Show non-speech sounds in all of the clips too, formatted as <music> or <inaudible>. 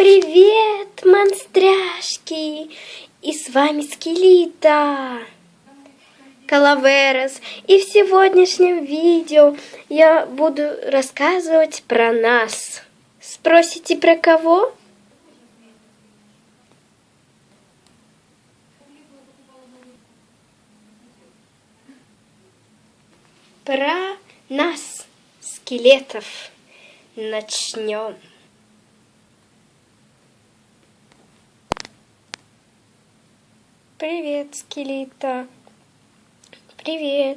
Привет, монстряшки! И с вами Скелита, Калаверос. И в сегодняшнем видео я буду рассказывать про нас. Спросите, про кого? Про нас, скелетов. Начнем. Привет, Скелита. Привет.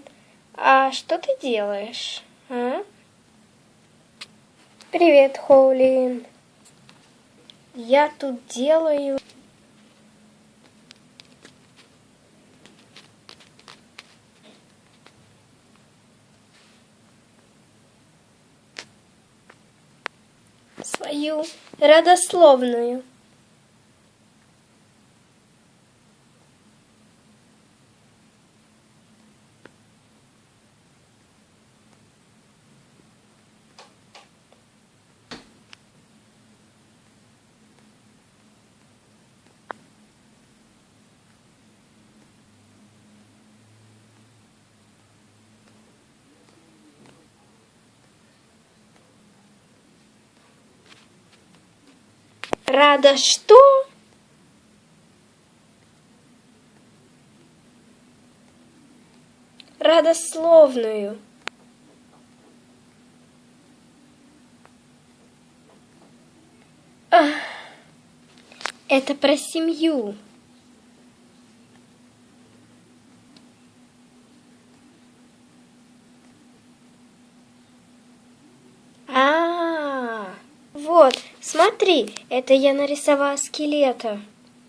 А что ты делаешь, а? Привет, Хоулин. Я тут делаю... свою родословную. Рада что? Родословную. Ах, это про семью. А, вот, смотри, это я нарисовала скелета.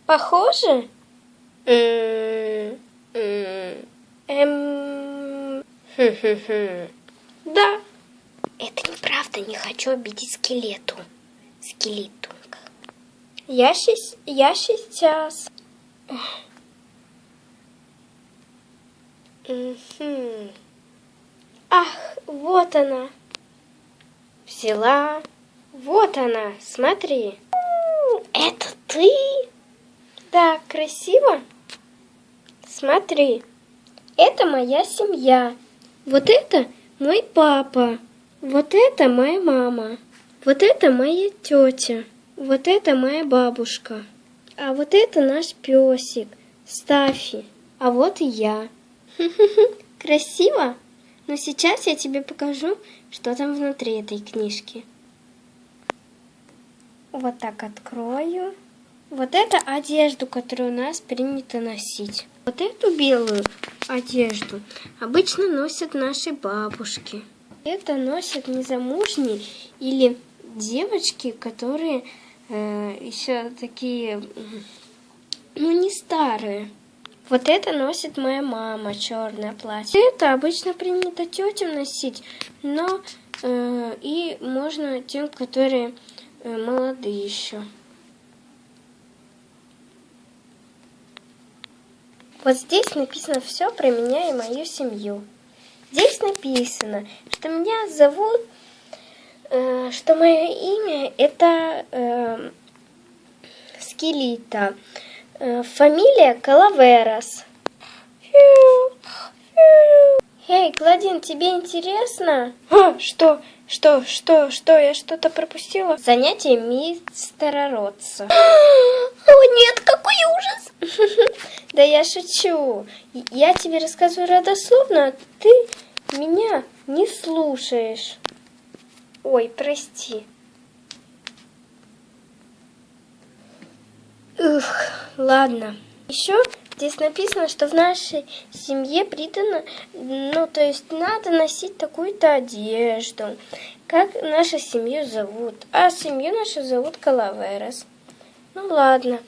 Похоже? М-м-м. Эм... Да. Это неправда, не хочу обидеть скелету. Скелетунка. Я, щас... я сейчас... Ах, вот она. Взяла. Вот она, смотри. Это ты? Да, красиво. Смотри. Это моя семья. Вот это мой папа. Вот это моя мама. Вот это моя тетя. Вот это моя бабушка. А вот это наш песик, Стафи. А вот и я. <laughs> Красиво? Но сейчас я тебе покажу, что там внутри этой книжки. Вот так открою. Вот это одежду, которую у нас принято носить. Вот эту белую одежду обычно носят наши бабушки. Это носят незамужние или девочки, которые э, еще такие, ну не старые. Вот это носит моя мама, черное платье. Это обычно принято тетям носить, но э, и можно тем, которые э, молодые еще. Вот здесь написано все про меня и мою семью. Здесь написано, что меня зовут, э, что мое имя это э, Скелита. Э, фамилия Калаверас. Эй, Гладин, тебе интересно? А, что? Что? Что? Что? Я что-то пропустила? Занятие мистера Ротса. <gasps> О, нет, какой ужас! <laughs> Да я шучу. Я тебе рассказываю родословно, а ты меня не слушаешь. Ой, прости. Ух, ладно. Еще здесь написано, что в нашей семье придано, ну, то есть надо носить такую-то одежду. Как нашу семью зовут? А семью нашу зовут Калаверас. Ну, ладно.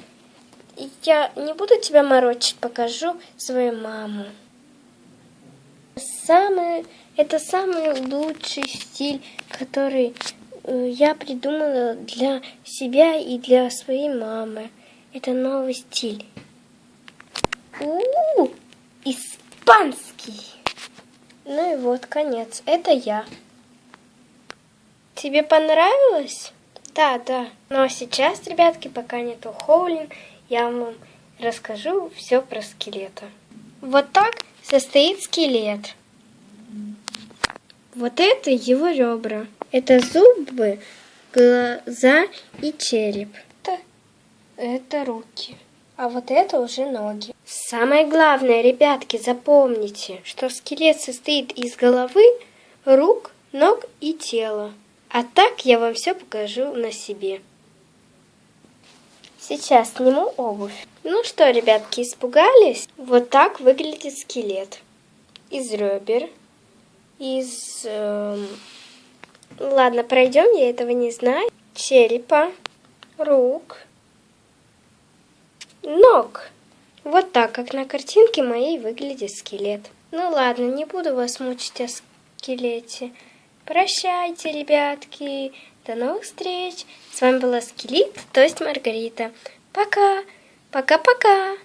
Я не буду тебя морочить, покажу свою маму. Самый, это самый лучший стиль, который э, я придумала для себя и для своей мамы. Это новый стиль. У-у-у! Испанский! Ну и вот, конец. Это я. Тебе понравилось? Да, да. Ну а сейчас, ребятки, пока нету Хоулин, я вам расскажу все про скелета. Вот так состоит скелет. Вот это его ребра. Это зубы, глаза и череп. Это, это руки. А вот это уже ноги. Самое главное, ребятки, запомните, что скелет состоит из головы, рук, ног и тела. А так я вам все покажу на себе. Сейчас сниму обувь. Ну что, ребятки, испугались? Вот так выглядит скелет. Из ребер, из... эм, Ладно, пройдем, я этого не знаю. Черепа, рук, ног. Вот так, как на картинке моей выглядит скелет. Ну ладно, не буду вас мучить о скелете. Прощайте, ребятки. До новых встреч. С вами была Скелет, то есть Маргарита. Пока. Пока-пока.